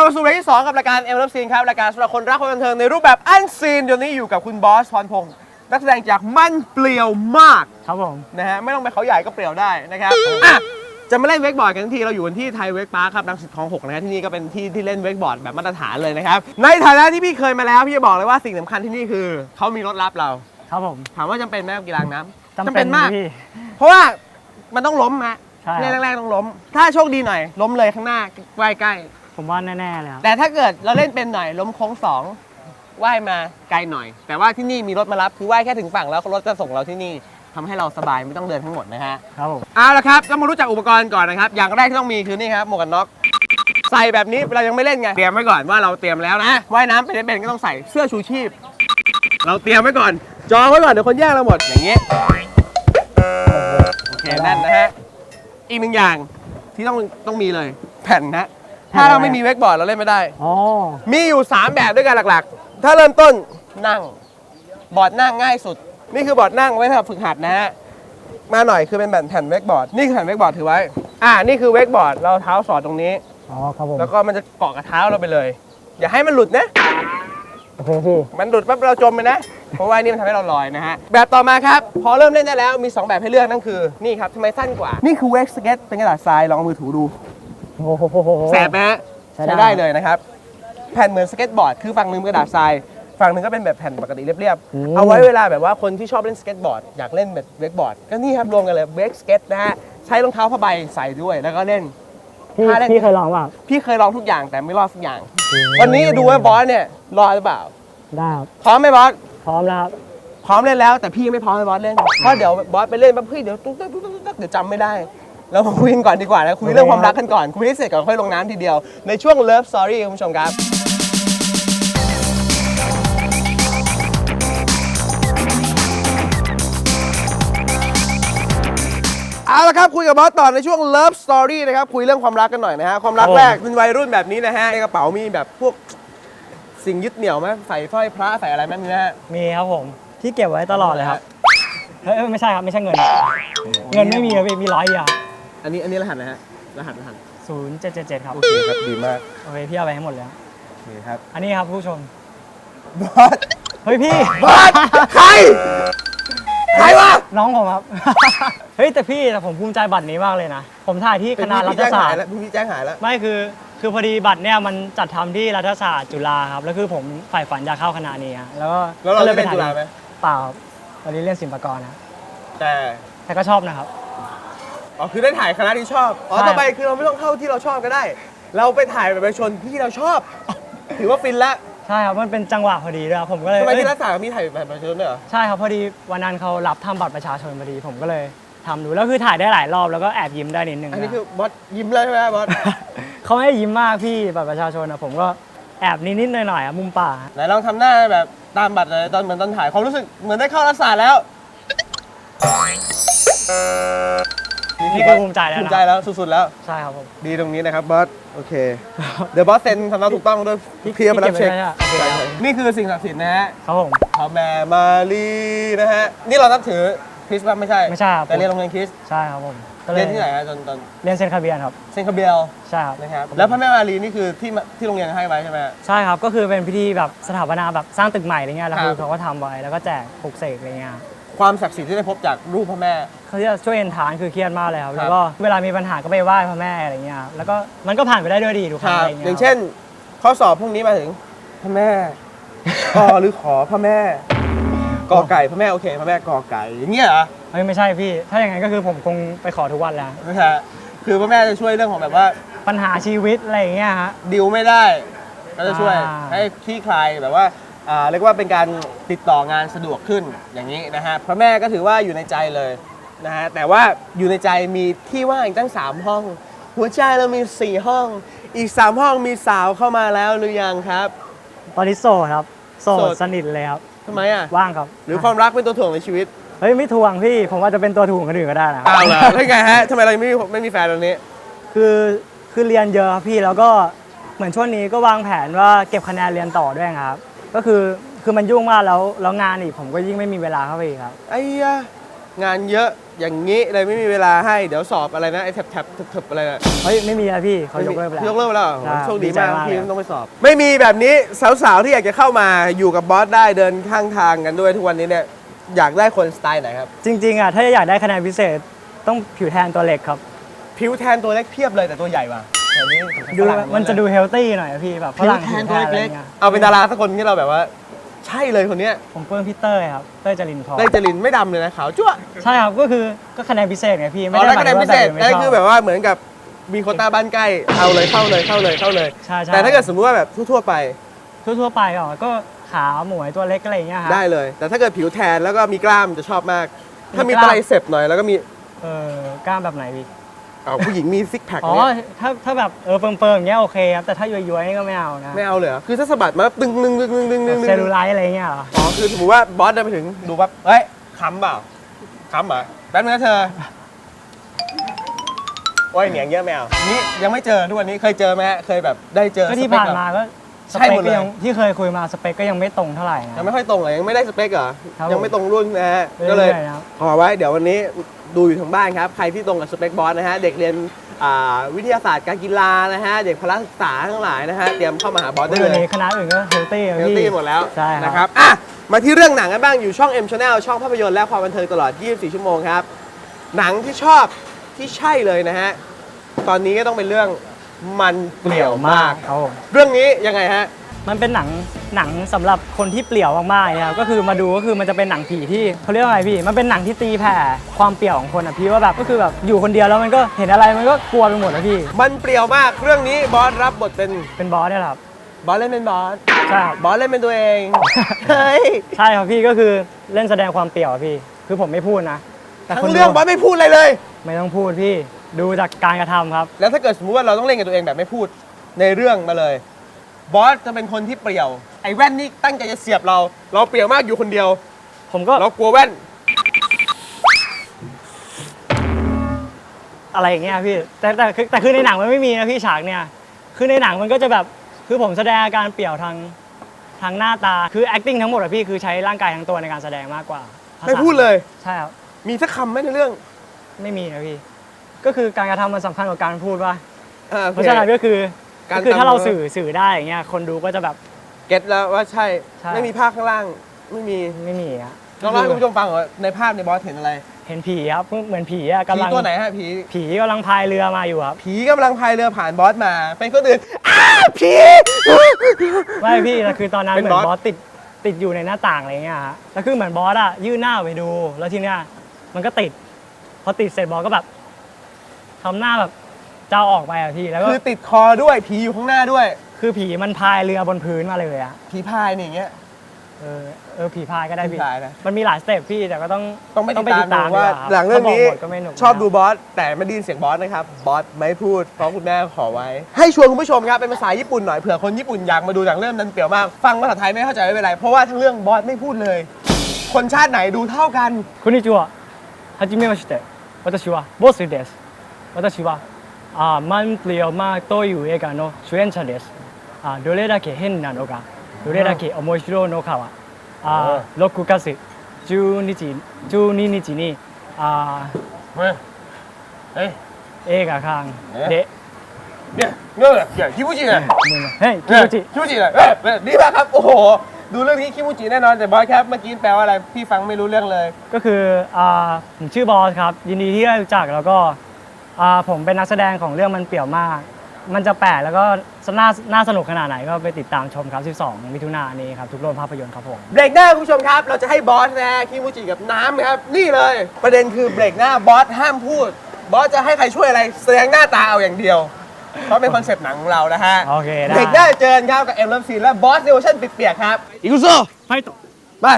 ลับมาสู่เบรกที่2กับรายการเอ็มรับซีนครับรายการสำหรับคนรักความบันเทิงในรูปแบบอันซีนเดี๋ยวนี้อยู่กับคุณบอสพรพงศ์นักแสดงจากมั่นเปลี่ยวมากครับผมนะฮะไม่ต้องไปเขาใหญ่ก็เปลี่ยวได้นะครับอะจะมาเล่นเวกบอร์ดกันทันทีเราอยู่กันที่ไทยเวกพาร์คครับรังสิตคลองหกนะฮะที่นี่ก็เป็นที่ที่เล่นเวกบอร์ดแบบมาตรฐานเลยนะครับในฐานะที่พี่เคยมาแล้วพี่จะบอกเลยว่าสิ่งสำคัญที่นี่คือเขามีรถรับเรา ครับผมถามว่าจำเป็นไหมกับกีฬาน้ำจำเป็นมาก พี่ เพราะว่ามันต้องล้มฮะใช่ครับเล่นแรกๆต้องล้ม ถ้าโชคดีหน่อย ล้มเลยข้างหน้าใกล้ๆ ผมว่าแน่ๆเลยครับ แต่ถ้าเกิดเราเล่นเป็นหน่อยล้มโค้งสองว่ายมาไกลหน่อย แต่ว่าที่นี่มีรถมารับคือว่ายแค่ถึงฝั่งแล้วรถจะส่งเราที่นี่ทำให้เราสบายไม่ต้องเดินทั้งหมดนะฮะครับผม เอาละครับก็มารู้จักอุปกรณ์ก่อนนะครับ อย่างแรกที่ต้องมีคือนี่ครับหมวกกันน็อกใส่แบบนี้เรายังไม่เล่นไงเตรียมไว้ก่อนว่าเราเตรียมแล้วนะว่ายน้ำเป็นเป็นก็ต้องใส่เสื้อชูชีพ เราเตรียมไว้ก่อน จองไว้ก่อนเดี๋ยวคนแย่งเราหมดอย่างนี้โอเคนั่นนะฮะอีกหนึ่งอย่างที่ต้องต้องมีเลยแผ่นนะ ถ้าเราไม่มีเวกบอร์ดเราเล่นไม่ได้ อ๋อ มีอยู่ 3 แบบด้วยกันหลักๆ ถ้าเริ่มต้นนั่ง บอร์ดนั่งง่ายสุด นี่คือบอร์ดนั่งไว้สำหรับฝึกหัดนะฮะ มาหน่อยคือเป็นแบบแผ่นเวกบอร์ด นี่คือแผ่นเวกบอร์ดถือไว้ อ่า นี่คือเวกบอร์ด เราเท้าสอดตรงนี้ อ๋อครับผม แล้วก็มันจะเกาะกับเท้าเราไปเลย อย่าให้มันหลุดนะ โอเคพี่ มันหลุดปั๊บเราจมไปนะ เพราะว่านี่มันทำให้เราลอยนะฮะ แบบต่อมาครับ พอเริ่มเล่นได้แล้ว มี 2 แบบให้เลือกนั่นคือ นี่ครับทำไมสั้นกว่า นี่คือเวกสเก็ตเป็นกระดาษทรายลองเอามือถูดู โอ้โห แสบไหมฮะใช้ใช้ได้ ได้เลยนะครับ แผ่นเหมือนสเก็ตบอร์ด คือฝั่งหนึ่งเป็นกระดาษทราย ฝั่งหนึ่งก็เป็นแบบแผ่นปกติเรียบๆ เอาไว้เวลาแบบว่าคนที่ชอบเล่นสเก็ตบอร์ด อยากเล่นแบบเวกบอร์ด ก็นี่ครับรวมกันเลยเวกสเก็ตนะฮะ ใช้รองเท้าผ้าใบใส่ด้วย แล้วก็เล่น พี่ถ้าเล่นพี่เคยลองเปล่าพี่เคยลองทุกอย่างแต่ไม่รอดสักอย่าง วันนี้ดูว่าบอสเนี่ยรอดหรือเปล่า ได้ครับพร้อมไหมบอส พร้อมแล้วครับพร้อมเล่นแล้วแต่พี่ยังไม่พร้อมให้บอสเล่นเพราะเดี๋ยวบอสไปเล่นปั๊บเฮ้ยเดี๋ยวตุ๊กตุ๊กตุ๊กตุ๊กตุ๊กเดี๋ยวจำไม่ได้ เรามาคุยกันก่อนดีกว่านะคุยเรื่องความรักกันก่อนคุยให้เสร็จก่อนค่อยลงน้ำทีเดียวในช่วง Love Story คุณผู้ชมครับ เอาละครับคุยกับบอสต่อในช่วง Love Story นะครับคุยเรื่องความรักกันหน่อยนะฮะความรักแรกเป็นวัยรุ่นแบบนี้นะฮะในกระเป๋ามีแบบพวกสิ่งยึดเหนี่ยวไหมใส่สร้อยพระใส่อะไรไหมมีไหมฮะ มีครับผม ที่เก็บไว้ตลอดเลยครับ เฮ้ยไม่ใช่ครับ ไม่ใช่เงิน เงินไม่มีครับพี่มีร้อยเดียว อันนี้อันนี้รหัสนะฮะ รหัสรหัส ศูนย์เจ็ดเจ็ดเจ็ดครับ โอเคครับดีมากโอเค พี่เอาไปให้หมดแล้ว โอเคครับอันนี้ครับผู้ชม บอสเฮ้ยพี่ บอสใครใครวะน้องผมครับ เฮ้ยแต่พี่แต่ผมภูมิใจบัตรนี้มากเลยนะ ผมถ่ายที่คณะรัพี่ฐแจ้งศาหาสยตร์แล้วพี่แจ้งหายแล้วไม่คือคือพอดีบัตรเนี่ยมันจัดทำที่รัฐศาสตร์จุฬาครับ แล้วคือผมใฝ่ฝันอยากเข้าคณะนี้ฮะแล้วก็แล้วเราก็เล่นไปเป็นถ่าจุยฬาไหมเปล่าครับตอนนี้เรียนศิลปากรนะแต่แต่ก็ชอบนะครับ อ๋อคือได้ถ่ายคณะที่ชอบอ๋อใช่ ต่อไปคือเราไม่ต้องเข้าที่เราชอบก็ได้ เราไปถ่ายแบบประชาชนที่เราชอบ ถือว่าฟินละใช่ครับ มันเป็นจังหวะพอดีด้วยครับผมก็เลยทำไมเอ้ยที่รัฐศาสตร์มีถ่ายแบบประชาชนด้วยเหรอใช่ครับพอดีวันนั้นเขารับทำบัตรประชาชนพอดีผมก็เลยทำดูแล้วคือถ่ายได้หลายรอบแล้วก็แอบยิ้มได้นิดนึงอันนี้นะคือบอสยิ้มเลยใช่ไหมบอส เขาไม่ได้ยิ้มมากพี่บัตรประชาชนนะผมก็แอบนิดๆหน่อยๆอะมุมป่ากไหนลองทำหน้าแบบตามบัตรเลยตอนเหมือนตอนถ่ายความรู้สึกเหมือนได้เข้ารัฐศาสตร์แล้ว นี่คือภูมิใจแล้วภูมินะใจแล้วสุดๆแล้ว ใช่ครับผม ดีตรงนี้นะครับบอส โอเค เดี๋ยวบอสเซ็นทำเนาถูกต้องด้วยพี่เคลียร์มารับเช็คพี่เก็บไว้ได้อะโอเคครับนี่คือสิ่งศักดิ์สิทธิ์นะฮะ ครับผมพระแม่มารีนะฮะ นี่เรานับถือคริสต์ป่ะไม่ใช่ ไม่ใช่ครับแต่เรียนโรงเรียนคริสต์ใช่ครับผมก็ลเรียนที่ไหนฮะจนตอนเรียนเซนต์คาเบียนครับเซนต์คาเบียลใช่ครับนะครับแล้วพระแม่มารีนี่คือที่มาที่โรงเรียนให้ไว้ใช่ไหมฮะใช่ครับก็คือเป็นพิธีแบบสถาปนาแบบสร้างตึกใหม่อะไรเงี้ยแล้วครับคือเขาก็ทำไว้แล้วก็แจกปลุกเสกอะไรเงี้ย ความศักดิ์สิทธิ์ที่ได้พบจากรูปพระแม่ เขาจะช่วยเอนทานคือเครียดมากเลยครับครับ แล้วก็เวลามีปัญหาก็ไปไหว้พระแม่อะไรเงี้ยครับแล้วก็มันก็ผ่านไปได้ด้วยดีทุกครั้งอะไรเงี้ยอย่างเช่น ข้อสอบพรุ่งนี้มาถึงพระแม่ กอหรือขอพระแม่กอไก่พระแม่โอเคพระแม่กอไก่อย่างเงี้ยเหรอเฮ้ยไม่ใช่พี่ ถ้าอย่างนั้นก็คือผมคงไปขอทุกวันแล้วไม่ใช่คือพระแม่จะช่วยเรื่องของแบบว่าปัญหาชีวิตอะไรอย่างเงี้ยฮะ ดิวไม่ได้ ก็จะช่วยอ่า ให้คลี่คลายแบบว่า อ่าเรียกว่าเป็นการติดต่องานสะดวกขึ้นอย่างนี้นะฮะพระแม่ก็ถือว่าอยู่ในใจเลยนะฮะแต่ว่าอยู่ในใจมีที่ว่างอีกตั้ง 3 ห้อง หัวใจเรามี 4 ห้อง อีก 3 ห้องมีสาวเข้ามาแล้วหรือยังครับ ตอนนี้โสดครับ โสโสด ดสนิทเลยครับ ทำไมอะว่างครับหรือความรักเป็นตัวถ่วงในชีวิตเฮ้ยไม่ทวงพี่ ผมอาจจะเป็นตัวถ่วงคนอื่นก็ได้นะอ้าวเหรอแล้วไงฮะทำไมเราไม่มีไม่มีแฟนตอนนี้ คือคือเรียนเยอะครับพี่แล้วก็เหมือนช่วงนี้ก็วางแผนว่าเก็บคะแนนเรียนต่อด้วยครับ ก็คือคือมันยุ่งมากแล้วแล้วงานอีกผมก็ยิ่งไม่มีเวลาเข้าไปอีกครับ ไอ้ยะงานเยอะอย่างนี้เลยไม่มีเวลาให้เดี๋ยวสอบอะไรนะไอ้แท็บแท็บๆทึบๆอะไรนะเฮ้ยไม่มีแล้วพี่เขายกเลิกไปแล้ว ยกเลิกไปแล้วเหรอใช่โชคดีดีใจมากมากพี่เลยต้องไปสอบ ไม่มีแบบนี้สาวๆที่อยากจะเข้ามาอยู่กับบอสได้เดินข้างทางกันด้วยทุกวันนี้เนี่ยอยากได้คนสไตล์ไหนครับ จริงๆอะถ้าอยากได้คะแนนพิเศษต้องผิวแทนตัวเล็กครับ ผิวแทนตัวเล็กเพียบเลยแต่ตัวใหญ่ว่ะ แต่นี่ดูฝรั่งมันจะดูเฮลตี้หน่อยอะพี่แบบฝผิวรั่งแทผินวตัวแทนอะไรเล็กเงี้ยๆเอาเป็นดาราสักคนที่เราแบบว่า ใช่เลยคนเนี้ยผมเพิ่มพี่เต้ยครับเต้ยจรินพรได้จรินไม่ดำเลยนะขาวจั่วใช่ครับก็คือก็คะแนนพิเศษไงพี่อ๋อได้คะแนนพิเศษไม่นั่นชคือแบบว่าเหมือนกับมีโควต้าบ้านใกล้เอาเลยเข้าเลยเข้าเลยเข้าเลย ใช่ใช่แต่ถ้าเกิดสมมุติว่าแบบทั่วๆไปทั่วๆไปอะก็ขาวหมวยตัวเล็กอะไรอย่างเงี้ยครับ ได้เลย แต่ถ้าเกิดผิวแทนแล้วก็มีกล้ามจะชอบมาก ถ้ามีมีกล้าม ไตรเสพหน่อยแล้วก็มี เออกล้ามแบบไหนพี่ เอาผู้หญิงมีซิกแพคอ๋อเนี่ยถ้าถ้าแบบเออเฟิร์มๆอย่างเงี้ยโอเคครับแต่ถ้าย้วยๆนี่ก็ไม่เอานะไม่เอาเลยเหรอคือถ้าสะบัดมาตึงตึงตึงตึงตึงตึงเซลลูไลท์อะไรเงี้ยเหรออ๋อคือสมมติว่าบอสเดินไปถึงดูปั๊บเฮ้ยค้ำเปล่าค้ำเหรอแป๊บนึงนะเธอโอ้ยเหนียงเยอะไม่เอานี่ยังไม่เจอทุกวันนี้เคยเจอไหมฮะเคยแบบได้เจอก็ที่สเปคผ่านแบบ มาก็ สใช่เปหคมดเลยก็ยังที่เคยคุยมาสเปคก็ยังไม่ตรงเท่าไหร่นะ ยังไม่ค่อยตรงเลยยังไม่ได้สเปคเหรอครับยังไม่ตรงรุ่นนะฮะก็ก็เลเลยยนะครับขอไว้เดี๋ยววันนี้ดูอยู่ทางบ้านครับ ใครที่ตรงกับสเปคบอสนะฮะเด็กเรียนอ่าวิทยาศาสตร์การกีฬานะฮะเด็กพละศึกษาทั้งหลายนะฮะเตรียมเข้ามาหาบอสได้เดี๋เลยวยนี้คณะอื่นก็เฮลตี้เฮลตี้หมดแล้วใช่ครับ นะครับอะมาที่เรื่องหนังกันบ้างอยู่ช่อง M Channel ช่องภาพยนตร์และความบันเทิงตลอด 24 ชั่วโมงครับหนังที่ชอบที่ใช่เลยนะฮะตอนนี้ก็ต้องเป็นเรื่อง มันเปลี่ยวมาก ครับผมเรื่องนี้ยังไงฮะ มันเป็นหนังหนังสำหรับคนที่เปลี่ยวมากๆนะครับก็คือมาดูก็คือมันจะเป็นหนังผีที่เขาเรียกว่าอะไรพี่ มันเป็นหนังที่ตีแผ่ความเปลี่ยวของคนอะพี่ว่าแบบก็คือแบบอยู่คนเดียวแล้วมันก็เห็นอะไรมันก็กลัวไปหมดนะพี่ มันเปลี่ยวมาก เรื่องนี้บอสรับบทเป็นเป็นบอสเนี่ยแหละครับ บอสเล่นเป็นบอส ใช่ครับ บอสเล่นเป็นตัวเอง เฮ้ย ใช่ครับพี่ก็คือเล่นแสดงความเปลี่ยวอะพี่ คือผมไม่พูดนะแต่ทั้คนงดูเรื่องบอสไม่พูดอะไรเลย ไม่ต้องพูดพี่ ดูจากการกระทำครับ แล้วถ้าเกิดสมมติว่าเราต้องเล่นกับตัวเองแบบไม่พูดในเรื่องมาเลย บอสจะเป็นคนที่เปรี่ยว ไอ้แว่นนี่ตั้งใจจะเสียบเรา เราเปรี่ยวมากอยู่คนเดียว ผมก็เรากลัวแว่น อะไรอย่างเงี้ยพี่แต่แต่คือแต่คือในหนังมันไม่มีนะพี่ฉากเนี่ย คือในหนังมันก็จะแบบคือผมแสดงอาการเปลี่ยวทางทางหน้าตาคือ acting ทั้งหมดอะพี่คือใช้ร่างกายทั้งตัวในการแสดงมากกว่าภาษาไม่พูดเลย ใช่ครับมีสักคำไหมในเรื่อง ไม่มีนะพี่ ก็คือการกระทำมันสำคัญกว่าการพูดว่าอ่าโอเพเค ราะฉะนั้นก็คือการก็คือถ้าเราทำสื่อสื่อได้อย่างเงี้ยคนดูก็จะแบบ เก็ตแล้วว่าใช่ ใช่ ไม่มีภาคข้างล่าง ไม่มีไม่มีอะลองเล่าให้คุณผู้ชมฟังว่าในภาพในบอสเห็นอะไรเห็นผีครับเหมือนผีอะผีกำลังตัวไหนฮะผี ผีกำลังพายเรือมาอยู่ครับ ผีกำลังพายเรือผ่านบอสมา เป็นคนอื่น อ้าผี ไม่พี่แต่คือตอนนั้นเป็นเหมือนบบออสสติดติดอยู่ในหน้าต่างอะไรเงี้ยฮะแล้วคือเหมือนบอสอะยื่นหน้าไปดู แล้วทีเนี้ยมันก็ติด พอติดเสร็จบอสก็แบบ ทำหน้าแบบเจ้าออกไปอะพี่แล้วก็คือติดคอด้วยผีอยู่ข้างหน้าด้วย คือผีมันพายเรือบนพื้นมาเลยอะผีพายนี่อย่างเงี้ย เออเออผีพายก็ได้ผีพายนะ มันมีหลายสเต็ปพี่แต่ก็ต้องต้องไปติดตามดูว่า หลังเรื่องนี้ชอบดูบอสแต่ไม่ด้ยินเสียงบอสนะครับบอสไม่พูดเพราะคุณแม่ขอไว้ ให้ชวนคุณผู้ชมครับเป็นภาษาญี่ปุ่นหน่อยเผื่อคนญี่ปุ่นอยากมาดูหนังเรื่องนั้นเปรี่ยวมากฟังภาษาไทยไม่เข้าใจไม่เป็นไรเพราะว่าทั้งเรื่องบอสไม่พูดเลย คนชาติไหนดูเท่ากันคุณนิจัวฮาจิเมะมาชิเตะวาตชิวะบอสเดส 私はあ満票マーという映画の主演者ですあどれだけ変なのかどれだけ面白いのかはあ6月12日 ,12 日にあ映画館でเนี่ยเงื่อนอยาคิมูจินะเฮ้ยคิมูจิคิมูจินะเฮ้ยนี่ป่ะครับโอ้โหดูเรื่องนี้คิมูจิแน่นอนแต่บอยครับเมื่อกี้แปลว่าอะไรพี่ฟังไม่รู้เรื่องเลย ก็คืออ่าผมชื่อบอสครับ ยินดีที่ได้รู้จักแล้วก็ ผมเป็นนักแสดงของเรื่องมันเปรี่ยวมาก มันจะแปลกแล้วก็น่าน่าสนุกขนาดไหนก็ไปติดตามชมครับ 12 มิถุนายนนี้ครับ ทุกโรงภาพยนตร์ครับผม เบรกหน้าคุณผู้ชมครับ เราจะให้บอสนะฮะคิมูจิกับน้ำครับ นี่เลย ประเด็นคือเบรกหน้าบอสห้ามพูด บอสจะให้ใครช่วยอะไรแสดงหน้าตาเอาอย่างเดียว เพราะเป็นคอนเซปต์หนังของเรานะฮะโอเคได้ เบรกหน้าเจอกันครับกับเอ็มเลิฟซีและบอสเนวชั่นเปียกๆครับอิกุโซไปต่อไป